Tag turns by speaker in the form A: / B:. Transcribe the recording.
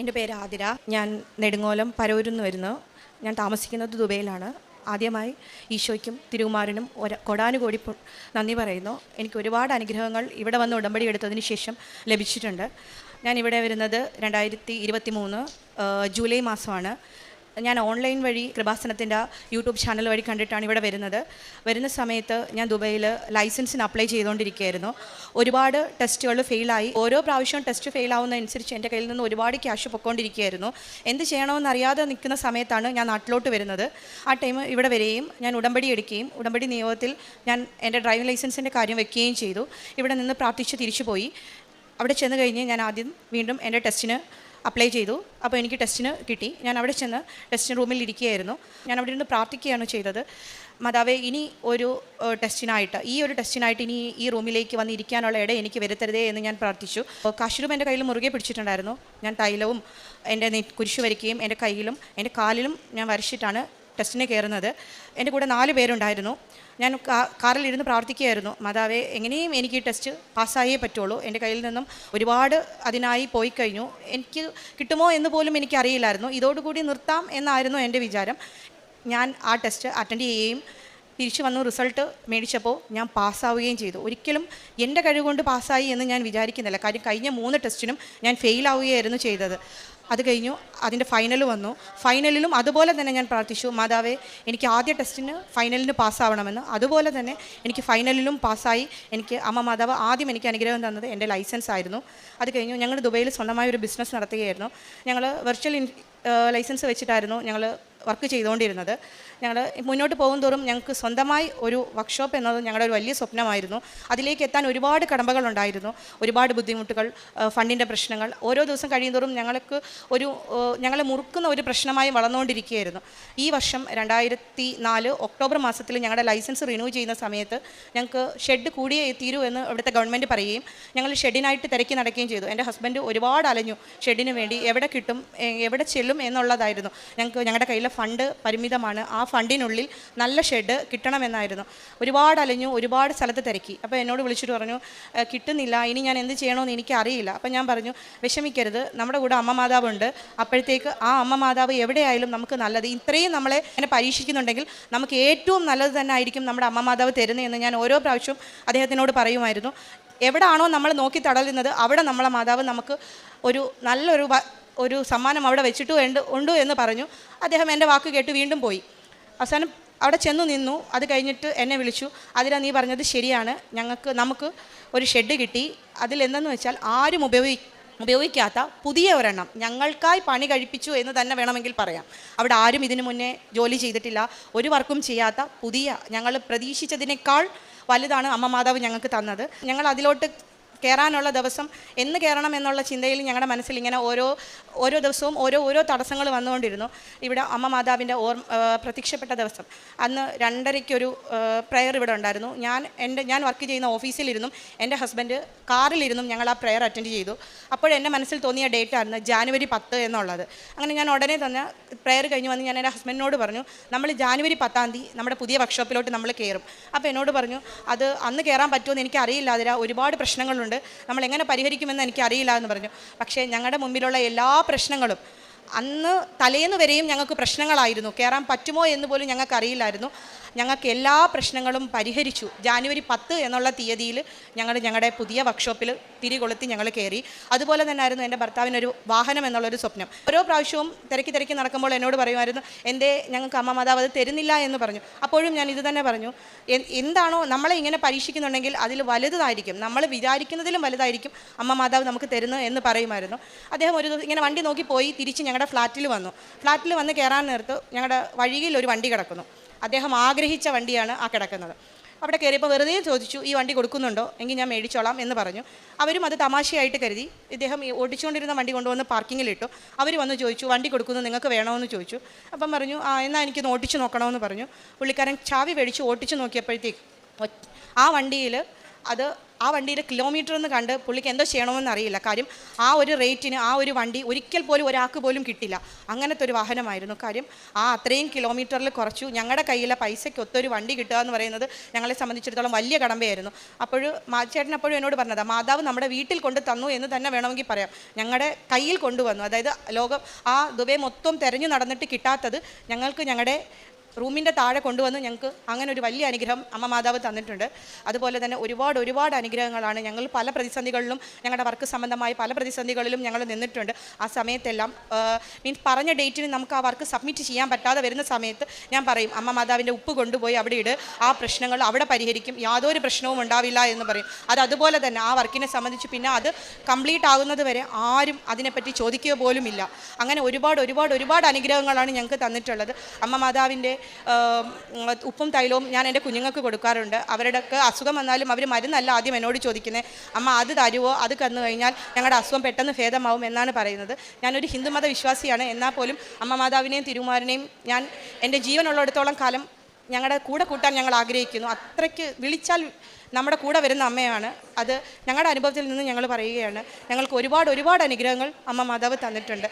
A: എന്റെ പേര് ആതിര. ഞാൻ നെടുങ്ങോലം പരൂരിൽ നിന്ന് വരുന്നു. ഞാൻ താമസിക്കുന്നത് ദുബൈയിലാണ്. ആദ്യമായി ഈശോയ്ക്കും തിരുകുമാരനും ഒര കൊടാനുകോടി നന്ദി പറയുന്നു. എനിക്ക് ഒരുപാട് അനുഗ്രഹങ്ങൾ ഇവിടെ വന്ന് ഉടമ്പടി എടുത്തതിന് ശേഷം ലഭിച്ചിട്ടുണ്ട്. ഞാൻ ഇവിടെ വരുന്നത് രണ്ടായിരത്തി ഇരുപത്തി മൂന്ന് ജൂലൈ മാസമാണ്. ഞാൻ ഓൺലൈൻ വഴി കൃപാസനത്തിന്റെ യൂട്യൂബ് ചാനൽ വഴി കണ്ടിട്ടാണ് ഇവിടെ വരുന്നത്. വരുന്ന സമയത്ത് ഞാൻ ദുബൈയിൽ ലൈസൻസിന് അപ്ലൈ ചെയ്തുകൊണ്ടിരിക്കുകയായിരുന്നു. ഒരുപാട് ടെസ്റ്റുകൾ ഫെയിലായി. ഓരോ പ്രാവശ്യവും ടെസ്റ്റ് ഫെയിലാവുന്നതനുസരിച്ച് എന്റെ കയ്യിൽ നിന്ന് ഒരുപാട് ക്യാഷ് പൊയ്ക്കൊണ്ടിരിക്കുകയായിരുന്നു. എന്ത് ചെയ്യണമെന്ന് അറിയാതെ നിൽക്കുന്ന സമയത്താണ് ഞാൻ നാട്ടിലോട്ട് വരുന്നത്. ആ ടൈം ഇവിടെ വരികയും ഞാൻ ഉടമ്പടി എടുക്കുകയും ഉടമ്പടി നിയോഗത്തിൽ ഞാൻ എന്റെ ഡ്രൈവിംഗ് ലൈസൻസിന്റെ കാര്യം വെക്കുകയും ചെയ്തു. ഇവിടെ നിന്ന് പ്രാർത്ഥിച്ച് തിരിച്ചു പോയി അവിടെ ചെന്ന് കഴിഞ്ഞ് ഞാൻ ആദ്യം വീണ്ടും എന്റെ ടെസ്റ്റിന് അപ്ലൈ ചെയ്തു. അപ്പോൾ എനിക്ക് ടെസ്റ്റിന് കിട്ടി. ഞാൻ അവിടെ ചെന്ന് ടെസ്റ്റിന് റൂമിൽ ഇരിക്കുകയായിരുന്നു. ഞാൻ അവിടെ നിന്ന് പ്രാർത്ഥിക്കുകയാണ് ചെയ്തത്. മാതാവേ ഇനി ഒരു ടെസ്റ്റിനായിട്ട് ഈ ഒരു ടെസ്റ്റിനായിട്ട് ഇനി ഈ റൂമിലേക്ക് വന്ന് ഇരിക്കാനുള്ള ഇട എനിക്ക് വരുത്തരുതേ എന്ന് ഞാൻ പ്രാർത്ഥിച്ചു. കാശിരും എന്റെ കയ്യിൽ മുറുകെ പിടിച്ചിട്ടുണ്ടായിരുന്നു. ഞാൻ തൈലവും എന്റെ കുരിശു വരയ്ക്കുകയും എന്റെ കയ്യിലും എന്റെ കാലിലും ഞാൻ വരച്ചിട്ടാണ് ടെസ്റ്റിന് കയറുന്നത്. എന്റെ കൂടെ നാല് പേരുണ്ടായിരുന്നു. ഞാൻ കാറിൽ ഇരുന്ന് പ്രാർത്ഥിക്കുകയായിരുന്നു. മാതാവേ എങ്ങനെയും എനിക്ക് ഈ ടെസ്റ്റ് പാസ്സായേ പറ്റുള്ളൂ. എന്റെ കയ്യിൽ നിന്നും ഒരുപാട് അതിനായി പോയി കഴിഞ്ഞു. എനിക്ക് കിട്ടുമോ എന്ന് പോലും എനിക്കറിയില്ലായിരുന്നു. ഇതോടുകൂടി നിർത്താം എന്നായിരുന്നു എന്റെ വിചാരം. ഞാൻ ആ ടെസ്റ്റ് അറ്റൻഡ് ചെയ്യുകയും തിരിച്ചു വന്നു റിസൾട്ട് മേടിച്ചപ്പോൾ ഞാൻ പാസ്സാവുകയും ചെയ്തു. ഒരിക്കലും എന്റെ കഴിവുകൊണ്ട് പാസ്സായി എന്ന് ഞാൻ വിചാരിക്കുന്നില്ല. കാര്യം കഴിഞ്ഞ മൂന്ന് ടെസ്റ്റിനും ഞാൻ ഫെയിൽ ആവുകയായിരുന്നു ചെയ്തത്. അത് കഴിഞ്ഞു അതിന്റെ ഫൈനൽ വന്നു. ഫൈനലിലും അതുപോലെ തന്നെ ഞാൻ പ്രാർത്ഥിച്ചു മാതാവേ എനിക്ക് ആദ്യ ടെസ്റ്റിന് ഫൈനലിന് പാസ്സാവണമെന്ന്. അതുപോലെ തന്നെ എനിക്ക് ഫൈനലിലും പാസ്സായി. എനിക്ക് അമ്മ മാതാവ് ആദ്യം എനിക്ക് അനുഗ്രഹം തന്നത് എന്റെ ലൈസൻസ് ആയിരുന്നു. അത് കഴിഞ്ഞു ഞങ്ങൾ ദുബൈയിൽ സ്വന്തമായ ഒരു ബിസിനസ് നടത്തുകയായിരുന്നു. ഞങ്ങൾ വെർച്വൽ ലൈസൻസ് വെച്ചിട്ടായിരുന്നു ഞങ്ങൾ വർക്ക് ചെയ്തുകൊണ്ടിരുന്നത്. ഞങ്ങൾ മുന്നോട്ട് പോകും തോറും ഞങ്ങൾക്ക് സ്വന്തമായി ഒരു വർക്ക്ഷോപ്പ് എന്നത് ഞങ്ങളുടെ ഒരു വലിയ സ്വപ്നമായിരുന്നു. അതിലേക്ക് എത്താൻ ഒരുപാട് കടമ്പകളുണ്ടായിരുന്നു ഒരുപാട് ബുദ്ധിമുട്ടുകൾ ഫണ്ടിന്റെ പ്രശ്നങ്ങൾ ഓരോ ദിവസം കഴിയുന്തോറും ഞങ്ങൾക്ക് ഒരു ഞങ്ങളെ മുറുക്കുന്ന ഒരു പ്രശ്നമായി വളർന്നുകൊണ്ടിരിക്കുകയായിരുന്നു. ഈ വർഷം രണ്ടായിരത്തി നാല് ഒക്ടോബർ മാസത്തിൽ ഞങ്ങളുടെ ലൈസൻസ് റിന്യൂ ചെയ്യുന്ന സമയത്ത് ഞങ്ങൾക്ക് ഷെഡ് കൂടിയേ തീരൂ എന്ന് ഇവിടുത്തെ ഗവൺമെന്റ് പറയുകയും ഞങ്ങൾ ഷെഡിനായിട്ട് തിരക്കി നടക്കുകയും ചെയ്തു. എന്റെ ഹസ്ബൻഡ് ഒരുപാട് അലഞ്ഞു. ഷെഡിന് വേണ്ടി എവിടെ കിട്ടും എവിടെ ചെല്ലും എന്നുള്ളതായിരുന്നു. ഞങ്ങൾക്ക് ഞങ്ങളുടെ കയ്യിലെ ഫണ്ട് പരിമിതമാണ്. ആ ഫണ്ടിനുള്ളിൽ നല്ല ഷെഡ് കിട്ടണമെന്നായിരുന്നു. ഒരുപാട് അലഞ്ഞു ഒരുപാട് സ്ഥലത്ത് തിരക്കി. അപ്പോൾ എന്നോട് വിളിച്ചിട്ട് പറഞ്ഞു കിട്ടുന്നില്ല. ഇനി ഞാൻ എന്ത് ചെയ്യണമെന്ന് എനിക്ക് അറിയില്ല അപ്പോൾ ഞാൻ പറഞ്ഞു വിഷമിക്കരുത്. നമ്മുടെ കൂടെ അമ്മ മാതാവുണ്ട്. അപ്പോഴത്തേക്ക് ആ അമ്മ മാതാവ് എവിടെയായാലും നമുക്ക് നല്ലത്. ഇത്രയും നമ്മളെ എന്നെ പരീക്ഷിക്കുന്നുണ്ടെങ്കിൽ നമുക്ക് ഏറ്റവും നല്ലത് തന്നെ ആയിരിക്കും നമ്മുടെ അമ്മ മാതാവ് തരുന്നതെന്ന് ഞാൻ ഓരോ പ്രാവശ്യവും അദ്ദേഹത്തിനോട് പറയുമായിരുന്നു. എവിടാണോ നമ്മൾ നോക്കി തടലുന്നത് അവിടെ നമ്മളെ മാതാവ് നമുക്ക് ഒരു നല്ലൊരു ഒരു സമ്മാനം അവിടെ വെച്ചിട്ട് ഉണ്ട് ഉണ്ട് എന്ന് പറഞ്ഞു. അദ്ദേഹം എന്റെ വാക്ക് കേട്ട് വീണ്ടും പോയി. അവസാനം അവിടെ ചെന്നു നിന്നു. അത് കഴിഞ്ഞിട്ട് എന്നെ വിളിച്ചു. അതിനാ നീ പറഞ്ഞത് ശരിയാണ്. ഞങ്ങൾക്ക് നമുക്ക് ഒരു ഷെഡ് കിട്ടി. അതിലെന്തെന്ന് വെച്ചാൽ ആരും ഉപയോഗി ഉപയോഗിക്കാത്ത പുതിയ ഒരെണ്ണം. ഞങ്ങൾക്കായി പണി കഴിപ്പിച്ചു എന്ന് തന്നെ വേണമെങ്കിൽ പറയാം. അവിടെ ആരും ഇതിനു മുന്നേ ജോലി ചെയ്തിട്ടില്ല. ഒരു വർക്കും ചെയ്യാത്ത പുതിയ ഞങ്ങൾ പ്രതീക്ഷിച്ചതിനേക്കാൾ വലുതാണ് അമ്മ മാതാവ് ഞങ്ങൾക്ക് തന്നത്. ഞങ്ങൾ അതിലോട്ട് കയറാനുള്ള ദിവസം എന്ന് കയറണം എന്നുള്ള ചിന്തയിൽ ഞങ്ങളുടെ മനസ്സിൽ ഇങ്ങനെ ഓരോ ഓരോ ദിവസവും ഓരോ ഓരോ തടസ്സങ്ങൾ വന്നുകൊണ്ടിരുന്നു. ഇവിടെ അമ്മ മാതാവിന്റെ ഓർ പ്രത്യക്ഷപ്പെട്ട ദിവസം. അന്ന് രണ്ടരയ്ക്കൊരു പ്രെയർ ഇവിടെ ഉണ്ടായിരുന്നു. ഞാൻ എന്റെ ഞാൻ വർക്ക് ചെയ്യുന്ന ഓഫീസിലിരുന്നും എന്റെ ഹസ്ബൻഡ് കാറിലിരുന്നും ഞങ്ങൾ ആ പ്രെയർ അറ്റൻഡ് ചെയ്തു. അപ്പോഴെന്റെ മനസ്സിൽ തോന്നിയ ഡേറ്റ് ആയിരുന്നു ജാനുവരി പത്ത് എന്നുള്ളത്. അങ്ങനെ ഞാൻ ഉടനെ തന്നെ പ്രെയർ കഴിഞ്ഞ് വന്ന് ഞാൻ എന്റെ ഹസ്ബൻഡിനോട് പറഞ്ഞു നമ്മൾ ജാനുവരി പത്താം തീയതി നമ്മുടെ പുതിയ വർക്ക്ഷോപ്പിലോട്ട് നമ്മൾ കയറും അപ്പോൾ എന്നോട് പറഞ്ഞു അത് അന്ന് കയറാൻ പറ്റുമെന്ന് എനിക്ക് അറിയില്ല അതിൽ ഒരുപാട് പ്രശ്നങ്ങളുണ്ട്. നമ്മൾ എങ്ങനെ പരിഹരിക്കുമെന്ന് എനിക്കറിയില്ല എന്ന് പറഞ്ഞു. പക്ഷേ ഞങ്ങളുടെ മുമ്പിലുള്ള എല്ലാ പ്രശ്നങ്ങളും അന്ന് തലേന്ന് വരെയും ഞങ്ങൾക്ക് പ്രശ്നങ്ങളായിരുന്നു. കയറാൻ പറ്റുമോ എന്ന് പോലും ഞങ്ങൾക്ക് അറിയില്ലായിരുന്നു. ഞങ്ങൾക്ക് എല്ലാ പ്രശ്നങ്ങളും പരിഹരിച്ചു. ജാനുവരി പത്ത് എന്നുള്ള തീയതിയിൽ ഞങ്ങൾ ഞങ്ങളുടെ പുതിയ വർക്ക്ഷോപ്പിൽ തിരികൊളുത്തി ഞങ്ങൾ കയറി. അതുപോലെ തന്നെ ആയിരുന്നു എന്റെ ഭർത്താവിനൊരു വാഹനം എന്നുള്ളൊരു സ്വപ്നം. ഓരോ പ്രാവശ്യവും തിരക്കി തിരക്കി നടക്കുമ്പോൾ എന്നോട് പറയുമായിരുന്നു എന്റെ ഞങ്ങൾക്ക് അമ്മ മാതാവ് അത് തരുന്നില്ല എന്ന് പറഞ്ഞു. അപ്പോഴും ഞാൻ ഇത് തന്നെ പറഞ്ഞു എന്താണോ നമ്മളെ ഇങ്ങനെ പരീക്ഷിക്കുന്നുണ്ടെങ്കിൽ അതിൽ വലുതായിരിക്കും. നമ്മൾ വിചാരിക്കുന്നതിലും വലുതായിരിക്കും അമ്മ മാതാവ് നമുക്ക് തരുന്നത് എന്ന് പറയുമായിരുന്നു. അദ്ദേഹം ഒരു ഇങ്ങനെ വണ്ടി നോക്കി പോയി തിരിച്ച് ഞങ്ങളുടെ ഫ്ലാറ്റിൽ വന്നു. ഫ്ലാറ്റിൽ വന്ന് കയറാൻ നേരത്ത് ഞങ്ങളുടെ വഴിയിൽ ഒരു വണ്ടി കിടക്കുന്നു. അദ്ദേഹം ആഗ്രഹിച്ച വണ്ടിയാണ് ആ കിടക്കുന്നത്. അവിടെ കയറിയപ്പോൾ വെറുതെ ചോദിച്ചു ഈ വണ്ടി കൊടുക്കുന്നുണ്ടോ? എങ്കിൽ ഞാൻ മേടിച്ചോളാം എന്ന് പറഞ്ഞു. അവരും അത് തമാശയായിട്ട് കരുതി. ഇദ്ദേഹം ഓടിച്ചുകൊണ്ടിരുന്ന വണ്ടി കൊണ്ടുവന്ന് പാർക്കിങ്ങിലിട്ടു അവർ വന്ന് ചോദിച്ചു വണ്ടി കൊടുക്കുന്നു നിങ്ങൾക്ക് വേണമെന്ന് ചോദിച്ചു. അപ്പം പറഞ്ഞു ആ എന്നാൽ എനിക്കൊന്ന് ഓട്ടിച്ച് നോക്കണമെന്ന് പറഞ്ഞു. പുള്ളിക്കാരൻ ചാവി മേടിച്ച് ഓടിച്ചു നോക്കിയപ്പോഴത്തേക്ക് ആ വണ്ടിയിൽ അത് ആ വണ്ടിയുടെ കിലോമീറ്റർ എന്ന് കണ്ട് പുള്ളിക്ക് എന്തോ ചെയ്യണമെന്ന് അറിയില്ല. കാര്യം ആ ഒരു റേറ്റിന് ആ ഒരു വണ്ടി ഒരിക്കൽ പോലും ഒരാൾക്ക് പോലും കിട്ടില്ല. അങ്ങനത്തെ ഒരു വാഹനമായിരുന്നു. കാര്യം ആ അത്രയും കിലോമീറ്ററിൽ കുറച്ചു. ഞങ്ങളുടെ കയ്യിലെ പൈസയ്ക്ക് ഒത്തൊരു വണ്ടി കിട്ടുക എന്ന് പറയുന്നത് ഞങ്ങളെ സംബന്ധിച്ചിടത്തോളം വലിയ കടമ്പയായിരുന്നു. അപ്പോൾ ചേട്ടൻ അപ്പോഴും എന്നോട് പറഞ്ഞതാണ് മാതാവ് നമ്മുടെ വീട്ടിൽ കൊണ്ട് തന്നു എന്ന് തന്നെ വേണമെങ്കിൽ പറയാം. ഞങ്ങളുടെ കയ്യിൽ കൊണ്ടുവന്നു. അതായത് ലോകം ആ ദുബൈ മൊത്തം തിരഞ്ഞു നടന്നിട്ട് കിട്ടാത്തത് ഞങ്ങൾക്ക് ഞങ്ങളുടെ റൂമിന്റെ താഴെ കൊണ്ടുവന്ന് ഞങ്ങൾക്ക് അങ്ങനെ ഒരു വലിയ അനുഗ്രഹം അമ്മ മാതാവ് തന്നിട്ടുണ്ട്. അതുപോലെ തന്നെ ഒരുപാട് ഒരുപാട് അനുഗ്രഹങ്ങളാണ് ഞങ്ങൾ പല പ്രതിസന്ധികളിലും ഞങ്ങളുടെ വർക്ക് സംബന്ധമായ പല പ്രതിസന്ധികളിലും ഞങ്ങൾ നിന്നിട്ടുണ്ട്. ആ സമയത്തെല്ലാം മീൻസ് പറഞ്ഞ ഡേറ്റിന് നമുക്ക് ആ വർക്ക് സബ്മിറ്റ് ചെയ്യാൻ പറ്റാതെ വരുന്ന സമയത്ത് ഞാൻ പറയും അമ്മ മാതാവിന്റെ ഉപ്പ് കൊണ്ടുപോയി അവിടെ ഇട് ആ പ്രശ്നങ്ങൾ അവിടെ പരിഹരിക്കും യാതൊരു പ്രശ്നവും ഉണ്ടാവില്ല എന്ന് പറയും. അത് അതുപോലെ തന്നെ ആ വർക്കിനെ സംബന്ധിച്ച് പിന്നെ അത് കംപ്ലീറ്റ് ആകുന്നത് വരെ ആരും അതിനെപ്പറ്റി ചോദിക്കുക പോലുമില്ല. അങ്ങനെ ഒരുപാട് ഒരുപാട് ഒരുപാട് അനുഗ്രഹങ്ങളാണ് ഞങ്ങൾക്ക് തന്നിട്ടുള്ളത്. അമ്മ മാതാവിന്റെ ഉപ്പും തൈലവും ഞാൻ എന്റെ കുഞ്ഞുങ്ങൾക്ക് കൊടുക്കാറുണ്ട്. അവരുടെയൊക്കെ അസുഖം വന്നാലും അവർ മരുന്നല്ല ആദ്യം എന്നോട് ചോദിക്കുന്നത് അമ്മ അത് തരുവോ? അത് കന്നു കഴിഞ്ഞാൽ ഞങ്ങളുടെ അസുഖം പെട്ടെന്ന് ഭേദമാവും എന്നാണ് പറയുന്നത്. ഞാനൊരു ഹിന്ദുമത വിശ്വാസിയാണ്. എന്നാൽ പോലും അമ്മ മാതാവിനെയും തിരുമാരനെയും ഞാൻ എന്റെ ജീവനുള്ളിടത്തോളം കാലം ഞങ്ങളുടെ കൂടെ കൂട്ടാൻ ഞങ്ങൾ ആഗ്രഹിക്കുന്നു. അത്രയ്ക്ക് വിളിച്ചാൽ നമ്മുടെ കൂടെ വരുന്ന അമ്മയാണ്. അത് ഞങ്ങളുടെ അനുഭവത്തിൽ നിന്ന് ഞങ്ങൾ പറയുകയാണ്. ഞങ്ങൾക്ക് ഒരുപാട് ഒരുപാട് അനുഗ്രഹങ്ങൾ അമ്മ മാതാവ് തന്നിട്ടുണ്ട്.